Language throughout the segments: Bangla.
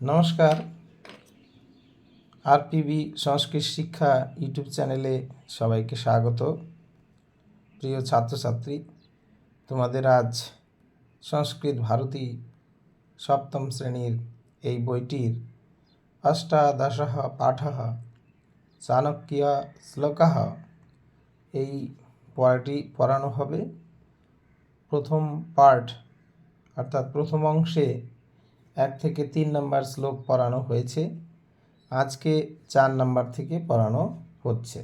নমস্কার। আরপিবি সংস্কৃত শিক্ষা ইউটিউব চ্যানেলে সবাইকে স্বাগত। প্রিয় ছাত্রছাত্রী, তোমাদের আজ সংস্কৃত ভারতী সপ্তম শ্রেণির এই বইটির অষ্টাদশ পাঠ চাণক্য শ্লোক এই পড়াটি পড়ানো হবে। প্রথম পার্ট অর্থাৎ প্রথম অংশে এক থেকে তিন নম্বর শ্লোক পড়ানো হয়েছে। আজকে চার নম্বর থেকে পড়ানো হচ্ছে।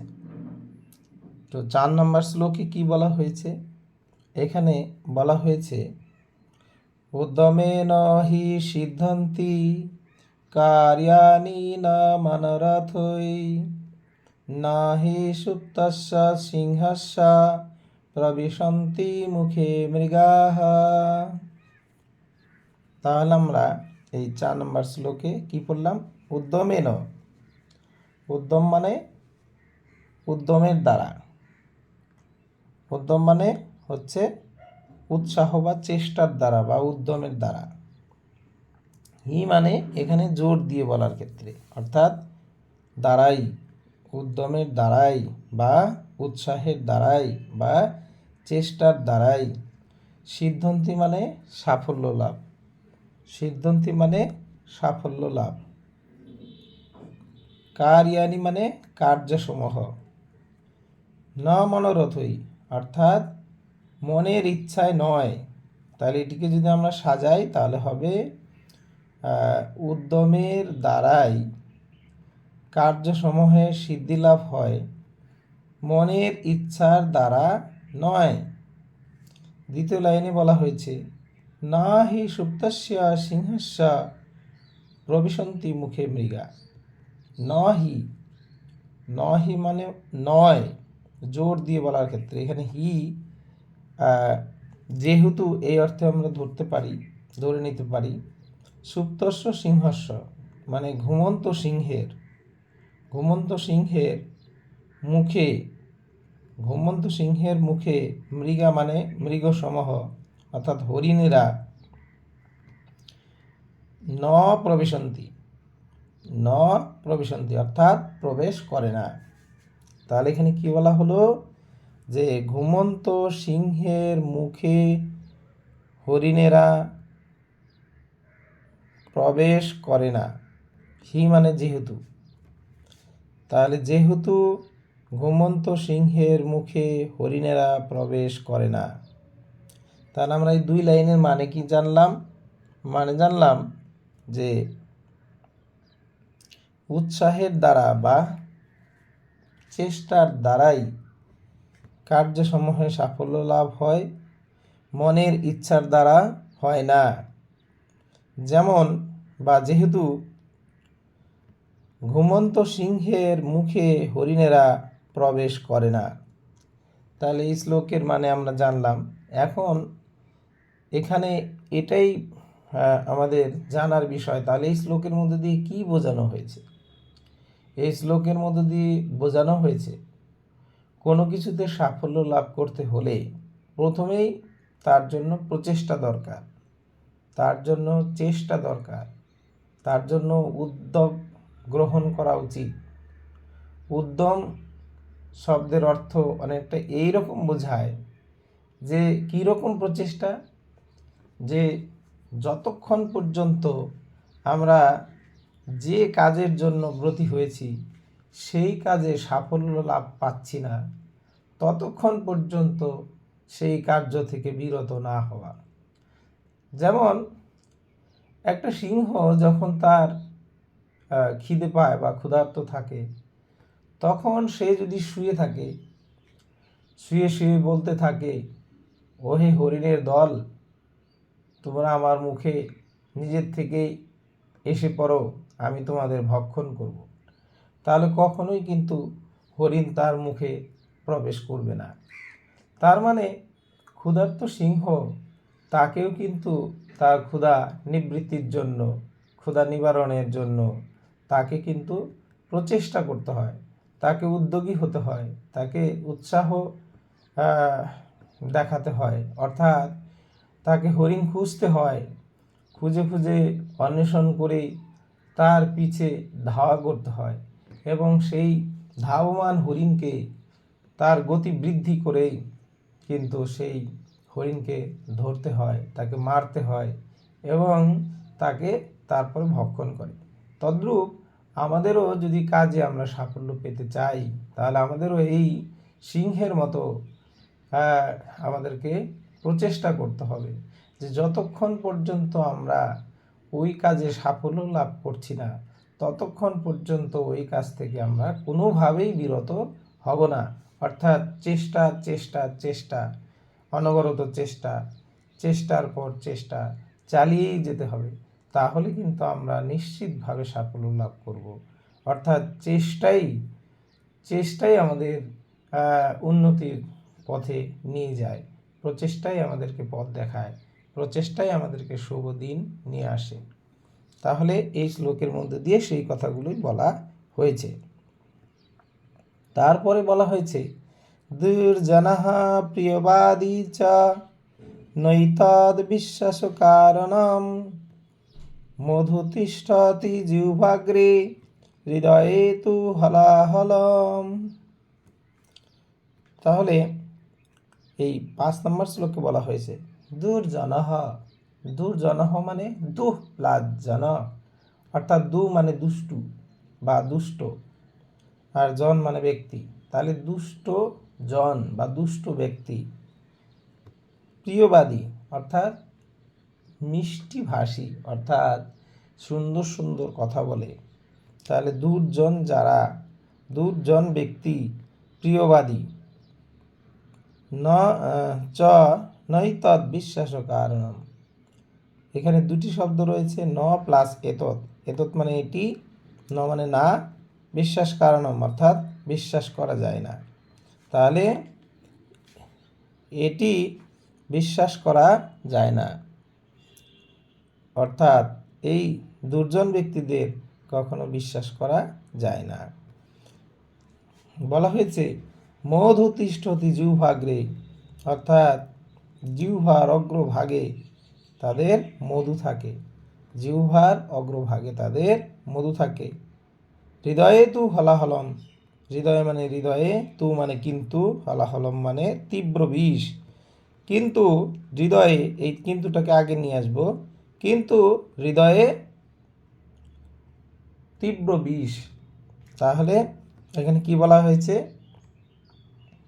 তো চার নম্বর শ্লোকে কি বলা হয়েছে? এখানে বলা হয়েছে উদ্যমেন হি সিদ্ধান্তি কার্যানি না মনরথৈ না হি সুপ্তস্য সিংহস্য, প্রবিশন্তি মুখে মৃগাহ। তাহলে আমরা এই চার নম্বর শ্লোকে কি পড়লাম? উদ্যমেন। উদ্যম মানে উদ্যমের দ্বারা। উদ্যম মানে হচ্ছে উৎসাহ বা চেষ্টার দ্বারা বা উদ্যমের দ্বারা। হি মানে এখানে জোর দিয়ে বলার ক্ষেত্রে। অর্থাৎ দ্বারাই, উদ্যমের দ্বারাই বা উৎসাহের দ্বারাই বা চেষ্টার দ্বারাই। সিদ্ধান্তি মানে সাফল্য লাভ। সিদ্ধান্তি মানে সাফল্য লাভ। কার্যানি মানে কার্যসমূহ। ন মনোরথই, অর্থাৎ মনের ইচ্ছায় নয়। তাহলে এটিকে যদি আমরা সাজাই, তাহলে হবে উদ্যমের দ্বারাই কার্যসমূহে সিদ্ধি লাভ হয়, মনের ইচ্ছার দ্বারা নয়। দ্বিতীয় লাইনে বলা হয়েছে না হি সুপ্তস্য সিংহস্য, প্রবিশন্তি মুখে মৃগা। ন হি ন হি মানে নয়, জোর দিয়ে বলার ক্ষেত্রে। এখানে হি যেহেতু এই অর্থে আমরা ধরতে পারি, ধরে নিতে পারি, সুপ্তস্য সিংহস্য মানে ঘুমন্ত সিংহের। ঘুমন্ত সিংহের মুখে, ঘুমন্ত সিংহের মুখে মৃগা মানে মৃগসমূহ। অর্থাৎ হরিণেরা ন প্রবেশন্তি ন প্রবেশন্তি অর্থাৎ প্রবেশ করে না। তাহলে এখানে কি বলা হলো? যে ঘুমন্ত সিংহের মুখে হরিণেরা প্রবেশ করে না। হি মানে যেহেতু। তাহলে যেহেতু ঘুমন্ত সিংহের মুখে হরিণেরা প্রবেশ করে না। তাহলে আমরা এই দুই লাইনের মানে কি জানলাম? মানে জানলাম যে উৎসাহের দ্বারা বা চেষ্টার দ্বারাই কার্যসমূহে সাফল্য লাভ হয়, মনের ইচ্ছার দ্বারা হয় না। যেমন, বা যেহেতু ঘুমন্ত সিংহের মুখে হরিণেরা প্রবেশ করে না, তাহলে এই শ্লোকের মানে আমরা জানলাম। এখন এখানে এটাই আমাদের জানার বিষয়। তাহলে এই শ্লোকের মধ্যে দিয়ে কি বোঝানো হয়েছে? এই শ্লোকের মধ্যে দিয়ে বোঝানো হয়েছে, কোনো কিছুতে সাফল্য লাভ করতে হলে প্রথমেই তার জন্য প্রচেষ্টা দরকার, তার জন্য চেষ্টা দরকার, তার জন্য উদ্যোগ গ্রহণ করা উচিত। উদ্যম শব্দের অর্থ অনেকটা এই রকম বোঝায় যে কীরকম প্রচেষ্টা যে যতক্ষণ পর্যন্ত আমরা যে কাজের জন্য ব্রতী হয়েছি, সেই কাজে সাফল্য লাভ পাচ্ছি না, ততক্ষণ পর্যন্ত সেই কার্য থেকে বিরত না হওয়া। যেমন একটা সিংহ যখন তার খিদে পায় বা ক্ষুধার্ত থাকে, তখন সে যদি শুয়ে থাকে, শুয়ে শুয়ে বলতে থাকে, ওহে হরিণের দল তোমরা আমার মুখে নিজের থেকেই এসে পড়ো, আমি তোমাদের ভক্ষণ করব। তাহলে কখনোই কিন্তু হরিণ তার মুখে প্রবেশ করবে না। তার মানে ক্ষুধার্ত সিংহ তাকেও কিন্তু তার ক্ষুধা নিবৃত্তির জন্য, ক্ষুধা নিবারণের জন্য তাকে কিন্তু প্রচেষ্টা করতে হয়। তাকে উদ্যোগী হতে হয়, তাকে উৎসাহ দেখাতে হয়। অর্থাৎ তাকে হরিণ খুঁজতে হয়। খুঁজে খুঁজে অন্বেষণ করে তার পিছে ধাওয়া করতে হয় এবং সেই ধাবমান হরিণকে তার গতি বৃদ্ধি করেই কিন্তু সেই হরিণকে ধরতে হয়, তাকে মারতে হয় এবং তাকে তারপরে ভক্ষণ করে। তদ্রূপ আমাদেরও যদি কাজে আমরা সাফল্য পেতে চাই, তাহলে আমাদেরও এই সিংহের মতো আমাদেরকে প্রচেষ্টা করতে হবে যে যতক্ষণ পর্যন্ত আমরা ওই কাজে সাফল্য লাভ করছি না, ততক্ষণ পর্যন্ত ওই কাজ থেকে আমরা কোনোভাবেই বিরত হব না। অর্থাৎ চেষ্টা চেষ্টা চেষ্টা, অনবরত চেষ্টা, চেষ্টার পর চেষ্টা চালিয়েই যেতে হবে, তাহলে কিন্তু আমরা নিশ্চিতভাবে সাফল্য লাভ করব। অর্থাৎ চেষ্টাই চেষ্টাই আমাদের উন্নতির পথে নিয়ে যায়। প্রচেষ্টাই আমাদেরকে পথ দেখায়, প্রচেষ্টাই আমাদেরকে শুভ দিন নিয়ে আসে। তাহলে এই শ্লোকের মধ্যে দিয়ে সেই কথাগুলোই বলা হয়েছে। তারপরে বলা হয়েছে দুর্জনাহ প্রিয়বাদী চ নৈতদ বিশ্বাস কারণম মধু তিষ্ঠতি জিহ্বাগ্রে হৃদয়ে তু হলাহলম। তাহলে এই পাঁচ নম্বর শ্লোকে বলা হয়েছে দুর্জনহ দুর্জনহ মানে দুহ প্লাস জন অর্থাৎ দু মানে দুষ্টু বা দুষ্ট, আর জন মানে ব্যক্তি। তাহলে দুষ্ট জন বা দুষ্ট ব্যক্তি, প্রিয়বাদী, অর্থাৎ মিষ্টি ভাষী অর্থাৎ সুন্দর সুন্দর কথা বলে। তাহলে দূরজন যারা, দূরজন ব্যক্তি, প্রিয়বাদী ন চ নৈতৎ বিশ্বাস কারণম। এখানে দুটি শব্দ রয়েছে, ন প্লাস এতৎ। এতৎ মানে এটি, ন মানে না, বিশ্বাস কারণম, অর্থাৎ বিশ্বাস করা যায় না। তাহলে এটি বিশ্বাস করা যায় না। অর্থাৎ এই দুর্জন ব্যক্তিদের কখনো বিশ্বাস করা যায় না। বলা হয়েছে মধু তিষ্ঠতি জিহ্বাগ্রে, অর্থাৎ জিহ্বার অগ্রভাগে তাদের মধু থাকে। জিহ্বার অগ্রভাগে তাদের মধু থাকে। হৃদয়ে তু হলাহলম, হৃদয়ে মানে হৃদয়ে, তু মানে কিন্তু, হলাহলম মানে তীব্র বিষ। কিন্তু হৃদয়ে, এই কিন্তুটাকে আগে নিয়ে আসব, কিন্তু হৃদয়ে তীব্র বিষ। তাহলে এখানে কি বলা হয়েছে?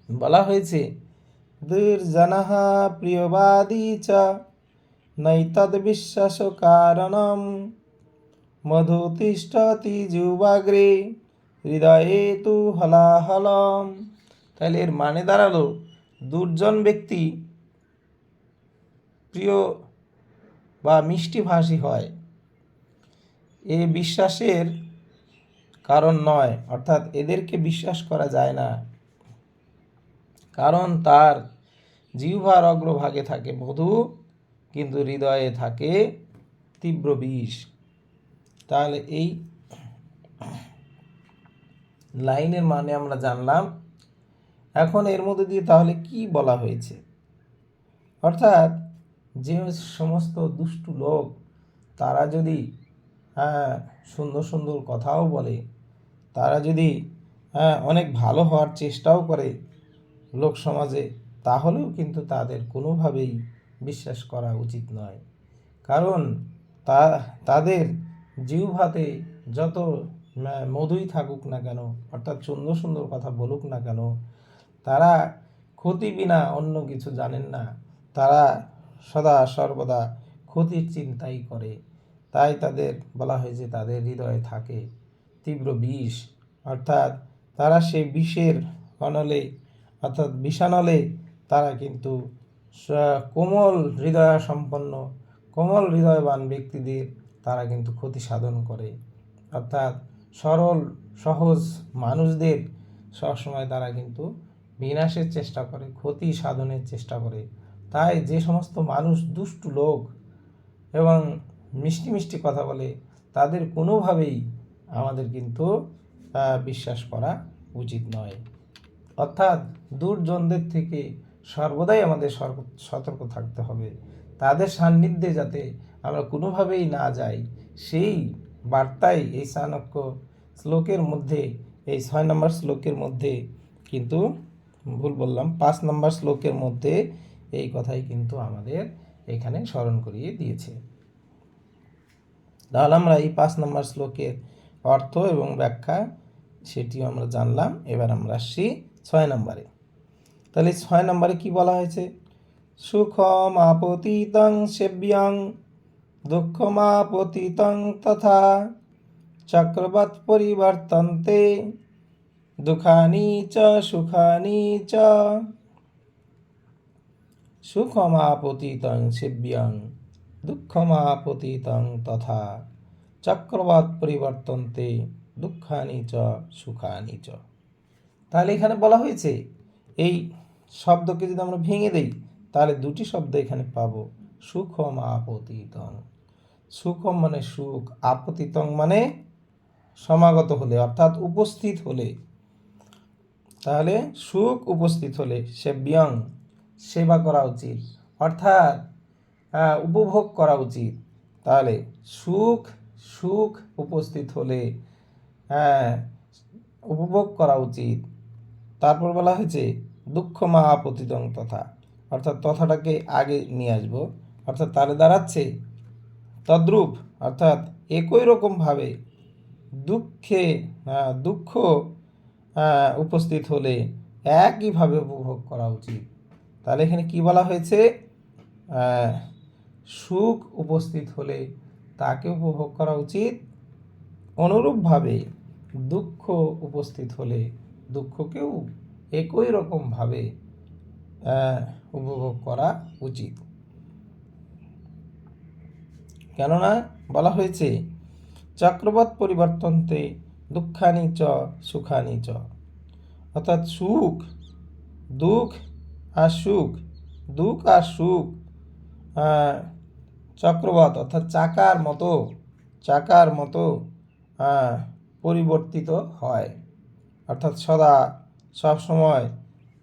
বলা হয়েছে, দুর্জনঃ প্রিয়বাদী চ নৈতদ বিশ্বাস কারণম মধু তিষ্ঠতি যুবাগ্রে, হৃদয়ে তু হলাহলম। তাহলে এর মানে দাঁড়াল, দুর্জন ব্যক্তি প্রিয় বা মিষ্টিভাষী হয়। এ বিশ্বাসের কারণ নয়, অর্থাৎ এদেরকে বিশ্বাস করা যায় না। কারণ তার জিহ্বার অগ্রভাগে থাকে মধু, কিন্তু হৃদয়ে থাকে তীব্র বিষ। তাহলে এই লাইনের মানে আমরা জানলাম। এখন এর মধ্যে দিয়ে তাহলে কি বলা হয়েছে? অর্থাৎ যে সমস্ত দুষ্টু লোক, তারা যদি হ্যাঁ সুন্দর সুন্দর কথাও বলে, তারা যদি হ্যাঁ অনেক ভালো হওয়ার চেষ্টাও করে লোক সমাজে তাহলেও কিন্তু তাদের কোনোভাবেই বিশ্বাস করা উচিত নয়। কারণ তা, তাদের জিহ্বাতে যত মধুই থাকুক না কেন, অর্থাৎ সুন্দর সুন্দর কথা বলুক না কেন, তারা ক্ষতি বিনা অন্য কিছু জানেন না। তারা সদা সর্বদা ক্ষতির চিন্তাই করে। তাই তাদের বলা হয়েছে তাদের হৃদয়ে থাকে তীব্র বিষ। অর্থাৎ তারা সেই বিষের অনলে অর্থাৎ বিশানলে তারা কিন্তু কোমল হৃদয় সম্পন্ন কোমল হৃদয়বান ব্যক্তিদের তারা কিন্তু ক্ষতি সাধন করে। অর্থাৎ সরল, সহজ মানুষদের সবসময় তারা কিন্তু বিনাশের চেষ্টা করে, ক্ষতি সাধনের চেষ্টা করে। তাই যে সমস্ত মানুষ দুষ্টু লোক এবং মিষ্টি মিষ্টি কথা বলে, তাদের কোনোভাবেই আমাদের কিন্তু বিশ্বাস করা উচিত নয়। অর্থাৎ দূরজনদের থেকে সর্বদাই আমাদের সতর্ক থাকতে হবে। তাদের সান্নিধ্যে যাতে আমরা কোনোভাবেই না যাই, সেই বার্তাই এই চাণক্য শ্লোকের মধ্যে, এই ছয় নম্বর শ্লোকের মধ্যে কিন্তু ভুল বললাম, পাঁচ নম্বর শ্লোকের মধ্যে এই কথাই কিন্তু আমাদের এখানে স্মরণ করিয়ে দিয়েছে। তাহলে আমরা এই পাঁচ নম্বর শ্লোকের অর্থ এবং ব্যাখ্যা সেটিও আমরা জানলাম। এবার আমরা আসছি ছয় নম্বরে। তাহলে ছয় নম্বরে কি বলা হয়েছে? সুখমাপতিতং সেব্যং, দুঃখমাপতিতং তথা চক্রবৎ পরিবর্তন্তে দুঃখানি চ, সুখানি চ। সুখমাপতিতং সেব্যং, দুঃখমাপতিতং তথা চক্রবাত পরিবর্তন্তে দুঃখানি চ, সুখানি চ। তাহলে এখানে বলা হয়েছে, এই শব্দকে যদি আমরা ভেঙে দেই, তাহলে দুটি শব্দ এখানে পাবো, সুখম আপতিতং। সুখম মানে সুখ, আপতিতং মানে সমাগত হলে, অর্থাৎ উপস্থিত হলে। তাহলে সুখ উপস্থিত হলে সে বিয়ং সেবা করা উচিত, অর্থাৎ উপভোগ করা উচিত। তাহলে সুখ সুখ উপস্থিত হলে হ্যাঁ উপভোগ করা উচিত। তারপর বলা হয়েছে, দুঃখ মহাপতিতং তথা। অর্থাৎ তথাটাকে আগে নিয়ে আসব। অর্থাৎ তারে দাঁড়াচ্ছে তদ্রূপ। অর্থাৎ একই রকমভাবে দুঃখে দুঃখ উপস্থিত হলে একইভাবে উপভোগ করা উচিত। তাহলে এখানে কি বলা হয়েছে? সুখ উপস্থিত হলে তাকে উপভোগ করা উচিত। অনুরূপভাবে দুঃখ উপস্থিত হলে দুঃখকেও একই রকমভাবে উপভোগ করা উচিত। কেননা বলা হয়েছে চক্রবৎ পরিবর্তনতে দুঃখানি চ সুখানি চ। অর্থাৎ সুখ দুঃখ আর সুখ দুঃখ আর সুখ আহ, চক্রবৎ অর্থাৎ চাকার মতো চাকার মতো পরিবর্তিত হয়। অর্থাৎ সদা, সবসময়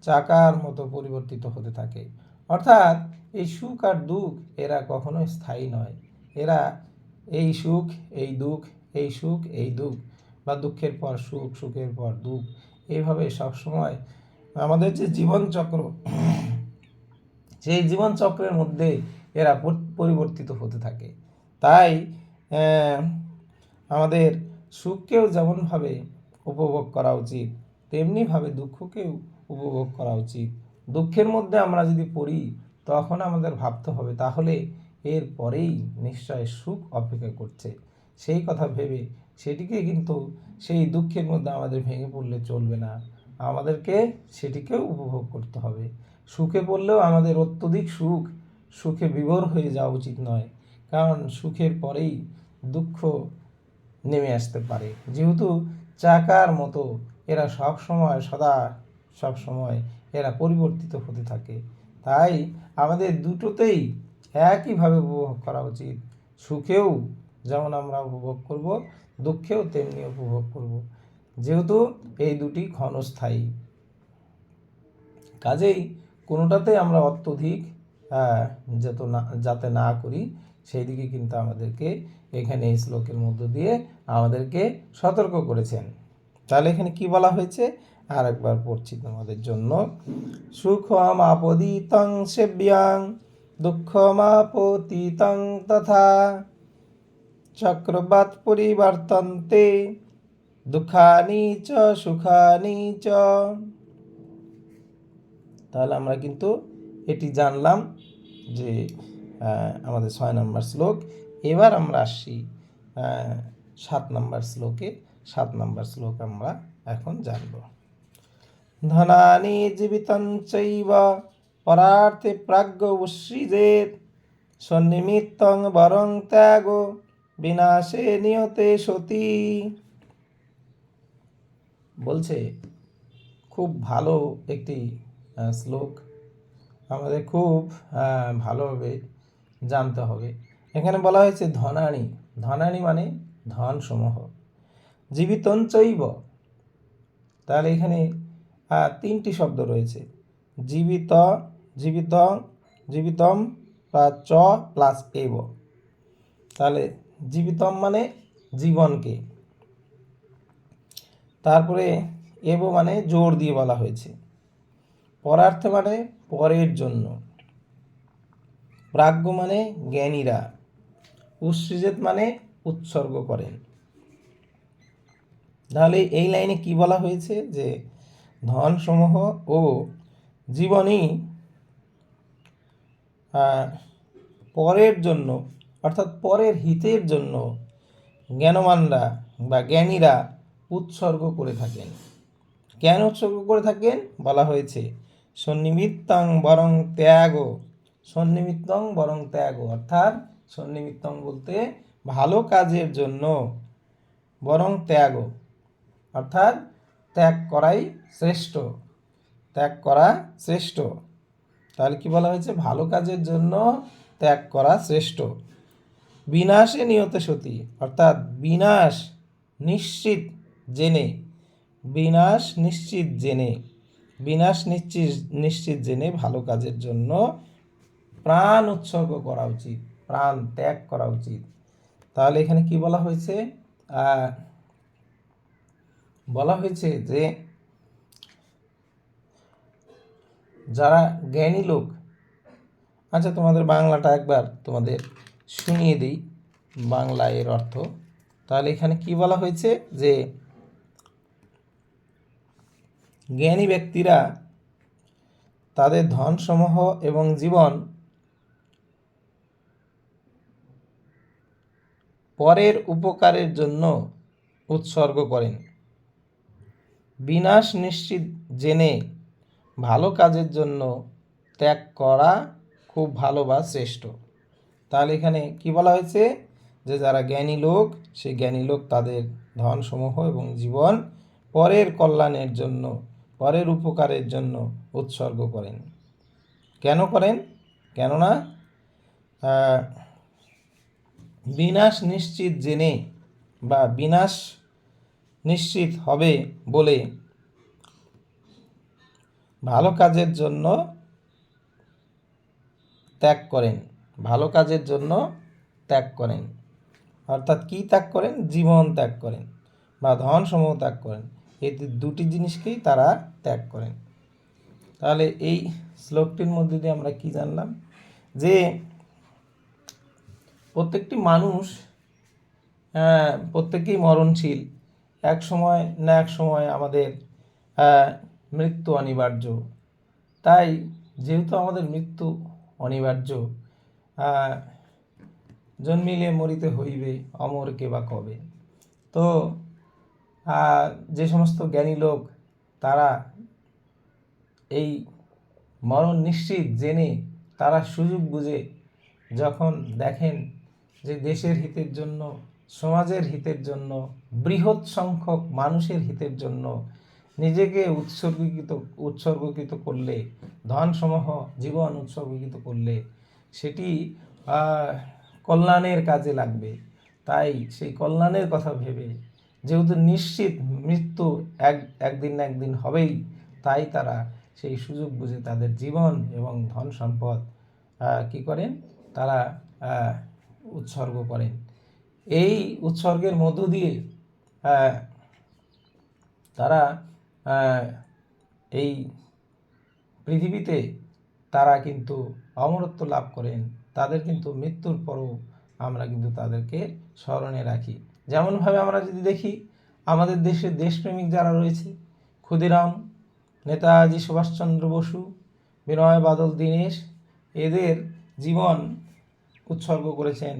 চাকার মতো পরিবর্তিত হতে থাকে। অর্থাৎ এই সুখ আর দুঃখ এরা কখনো স্থায়ী নয়। এরা এই সুখ, এই দুঃখ, এই সুখ, এই দুঃখ বা দুঃখের পর সুখ, সুখের পর দুঃখ এইভাবে সবসময় আমাদের যে জীবনচক্র, সেই জীবনচক্রের মধ্যে এরা পর- পরিবর্তিত হতে থাকে। তাই আমাদের সুখকেও যেমনভাবে উপভোগ করা উচিত। তেমনিভাবে দুঃখকেও উপভোগ করা উচিত। দুঃখের মধ্যে আমরা যদি পড়ি, তখন আমাদের ভাবতে হবে, তাহলে এর পরেই নিশ্চয় সুখ অপেক্ষা করছে। সেই কথা ভেবে সেটিকে কিন্তু সেই দুঃখের মধ্যে আমাদের ভেঙে পড়লে চলবে না। আমাদেরকে সেটিকেও উপভোগ করতে হবে। সুখে পড়লেও আমাদের অত্যধিক সুখ, সুখে বিভোর হয়ে যাওয়া উচিত নয়। কারণ সুখের পরেই দুঃখ নেমে আসতে পারে। যেহেতু চাকার মতো এরা সব সময় সদা সব সময় এরা পরিবর্তিত হতে থাকে। তাই আমাদের দুটোতেই একইভাবে উপভোগ করা উচিত। সুখেও যেমন আমরা উপভোগ করব, দুঃখেও তেমনি উপভোগ করব। যেহেতু এই দুটি ক্ষণস্থায়ী। কাজেই কোনোটাতে আমরা অত্যধিক যত না, যাতে না করি সেই দিকে কিন্তু আমাদেরকে এখানে এই শ্লোকের মধ্য দিয়ে আমাদেরকে সতর্ক করেছেন। তাহলে এখানে কি বলা হয়েছে? আর একবার পড়ছি তোমাদের জন্য। সুখম আপদিতং সেব্যাং দুঃখম আপতিতং তথা চক্রবাত পরিবর্তন্তে দুঃখানি চ, সুখানি চ। তাহলে আমরা কিন্তু এটি জানলাম যে আমাদের ছয় নম্বর শ্লোক। এবার আমরা আহ, সাত নম্বর শ্লোকে। সাত নম্বর শ্লোক আমরা এখন জানব। ধনানি জীবিতং চৈব পরার্থে প্রাজ্ঞ উৎসৃজেত সন্নিমিত্তং বরং ত্যাগ বিনাশে নিয়তে সতী। বলছে খুব ভালো একটি শ্লোক। আমাদের খুব ভালোভাবে জানতে হবে। এখানে বলা হয়েছে ধনানি ধনানি মানে ধন সমূহ চৈব। তাহলে এখানে তিনটি শব্দ রয়েছে। জীবিত জীবিত, জীবিতম চ প্লাস এব। তাহলে জীবিতম মানে জীবনকে। তারপরে এব মানে জোর দিয়ে বলা হয়েছে। পরার্থে মানে পরের জন্য। প্রাজ্ঞ মানে জ্ঞানীরা উৎসৃজেত মানে উৎসর্গ করেন। তাহলে এই লাইনে কি বলা হয়েছে? যে ধন সমূহ ও জীবনই আহ, পরের জন্য অর্থাৎ পরের হিতের জন্য জ্ঞানমানরা বা জ্ঞানীরা উৎসর্গ করে থাকেন। কেন উৎসর্গ করে থাকেন? বলা হয়েছে সন্নিমিত্তং বরং ত্যাগ সন্নিমিত্তং বরং ত্যাগ। অর্থাৎ সন্নিমিত্তং বলতে ভালো কাজের জন্য বরং ত্যাগ। অর্থাৎ ত্যাগ করাই শ্রেষ্ঠ। ত্যাগ করা শ্রেষ্ঠ। তাহলে কি বলা হয়েছে? ভালো কাজের জন্য ত্যাগ করা শ্রেষ্ঠ। বিনাশে নিয়ত সতী। অর্থাৎ বিনাশ নিশ্চিত জেনে। বিনাশ নিশ্চিত জেনে। বিনাশ নিশ্চিত নিশ্চিত জেনে ভালো কাজের জন্য প্রাণ উৎসর্গ করা উচিত, প্রাণ ত্যাগ করা উচিত। তাহলে এখানে কি বলা হয়েছে? বলা হয়েছে যে যারা জ্ঞানী লোক আচ্ছা তোমাদের বাংলাটা একবার তোমাদের শুনিয়ে দিই, বাংলা এর অর্থ। তাহলে এখানে কি বলা হয়েছে? যে জ্ঞানী ব্যক্তিরা তাদের ধনসমূহ এবং জীবন পরের উপকারের জন্য উৎসর্গ করেন। বিনাশ নিশ্চিত জেনে ভালো কাজের জন্য ত্যাগ করা খুব ভালো বা শ্রেষ্ঠ। তাহলে এখানে কি বলা হয়েছে? যে যারা জ্ঞানী লোক, সেই জ্ঞানী লোক তাদের ধনসমূহ এবং জীবন পরের কল্যাণের জন্য, পরের উপকারের জন্য উৎসর্গ করেন। কেন করেন? কেননা বিনাশ নিশ্চিত জেনে বা বিনাশ নিশ্চিত হবে বলে ভালো কাজের জন্য ত্যাগ করেন। ভালো কাজের জন্য ত্যাগ করেন। অর্থাৎ কি ত্যাগ করেন? জীবন ত্যাগ করেন বা ধন সমূহ ত্যাগ করেন। এই দুটি জিনিসকেই তারা ত্যাগ করেন। তাহলে এই শ্লোকটির মধ্যে দিয়ে আমরা কি জানলাম? যে প্রত্যেকটি মানুষ আহ, প্রত্যেকেই মরণশীল। এক সময় না এক সময় আমাদের মৃত্যু অনিবার্য। তাই যেহেতু আমাদের মৃত্যু অনিবার্য জন্মিলে মরিতে হইবে অমর কে বা কবে? তো যে সমস্ত জ্ঞানী লোক তারা এই মরণ নিশ্চিত জেনে তারা সুযোগ বুঝে যখন দেখেন যে দেশের হিতের জন্য, সমাজের হিতের জন্য, বৃহৎ সংখ্যক মানুষের হিতের জন্য নিজেকে উৎসর্গীকৃত, উৎসর্গকৃত করলে, ধনসমূহ, জীবন উৎসর্গীকৃত করলে সেটি কল্যাণের কাজে লাগবে। তাই সেই কল্যাণের কথা ভেবে যেহেতু নিশ্চিত মৃত্যু এক, একদিন না একদিন হবেই, তাই তারা সেই সুযোগ বুঝে তাদের জীবন এবং ধন সম্পদ কি করেন? তারা উৎসর্গ করেন এই উৎসর্গের মধ্য দিয়ে আহ, তারা আহ, এই পৃথিবীতে তারা কিন্তু অমরত্ব লাভ করেন। তাদের কিন্তু মৃত্যুর পরও আমরা কিন্তু তাদেরকে স্মরণে রাখি। যেমনভাবে আমরা যদি দেখি আমাদের দেশের দেশপ্রেমিক যারা রয়েছে ক্ষুদিরাম নেতাজি সুভাষচন্দ্র বসু বিনয় বাদল দীনেশ এদের জীবন উৎসর্গ করেছেন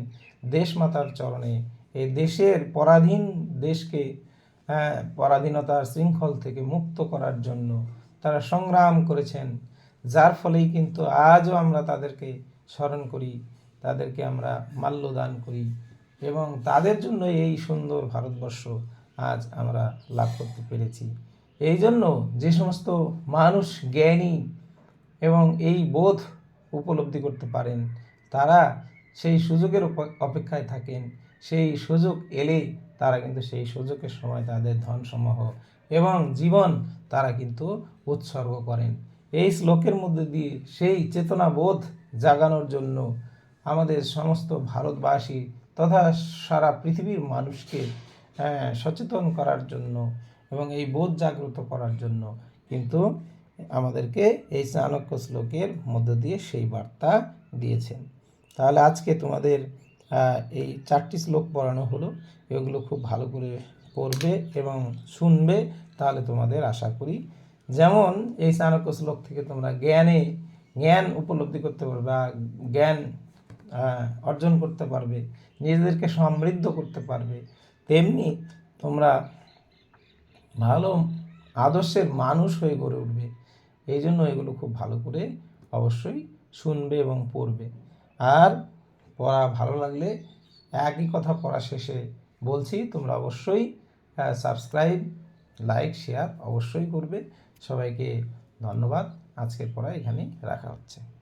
দেশমাতার চরণে। এই দেশের পরাধীন দেশকে হ্যাঁ, পরাধীনতার শৃঙ্খল থেকে মুক্ত করার জন্য তারা সংগ্রাম করেছেন। যার ফলেই কিন্তু আজও আমরা তাদেরকে স্মরণ করি তাদেরকে আমরা মাল্যদান করি এবং তাদের জন্য এই সুন্দর ভারতবর্ষ আজ আমরা লাভ করতে পেরেছি। এই জন্য যে সমস্ত মানুষ জ্ঞানী এবং এই বোধ উপলব্ধি করতে পারেন তারা সেই সুযোগের অপেক্ষায় থাকেন। সেই সুযোগ এলেই তারা কিন্তু সেই সুযোগের সময় তাদের ধনসমূহ এবং জীবন তারা কিন্তু উৎসর্গ করেন। এই শ্লোকের মধ্যে দিয়ে সেই চেতনাবোধ জাগানোর জন্য আমাদের সমস্ত ভারতবাসী তথা সারা পৃথিবীর মানুষকে হ্যাঁ, সচেতন করার জন্য এবং এই বোধ জাগ্রত করার জন্য কিন্তু আমাদেরকে এই চাণক্য শ্লোকের মধ্য দিয়ে সেই বার্তা দিয়েছেন। তাহলে আজকে তোমাদের এই চারটি শ্লোক পড়ানো হলো, এগুলো খুব ভালো করে পড়বে এবং শুনবে, তাহলে তোমাদের আশা করি। যেমন এই চাণক্য শ্লোক থেকে তোমরা জ্ঞানে, জ্ঞান উপলব্ধি করতে পারবে বা জ্ঞান অর্জন করতে পারবে, নিজেদেরকে সমৃদ্ধ করতে পারবে। তেমনি তোমরা ভালো আদর্শের মানুষ হয়ে গড়ে উঠবে। এই জন্য এগুলো খুব ভালো করে অবশ্যই শুনবে এবং পড়বে। আর পড়া ভালো লাগলে একই কথা পড়া শেষে বলছি, তোমরা অবশ্যই সাবস্ক্রাইব লাইক শেয়ার অবশ্যই করবে। সবাইকে ধন্যবাদ। আজকের পড়া এখানে রাখা হচ্ছে।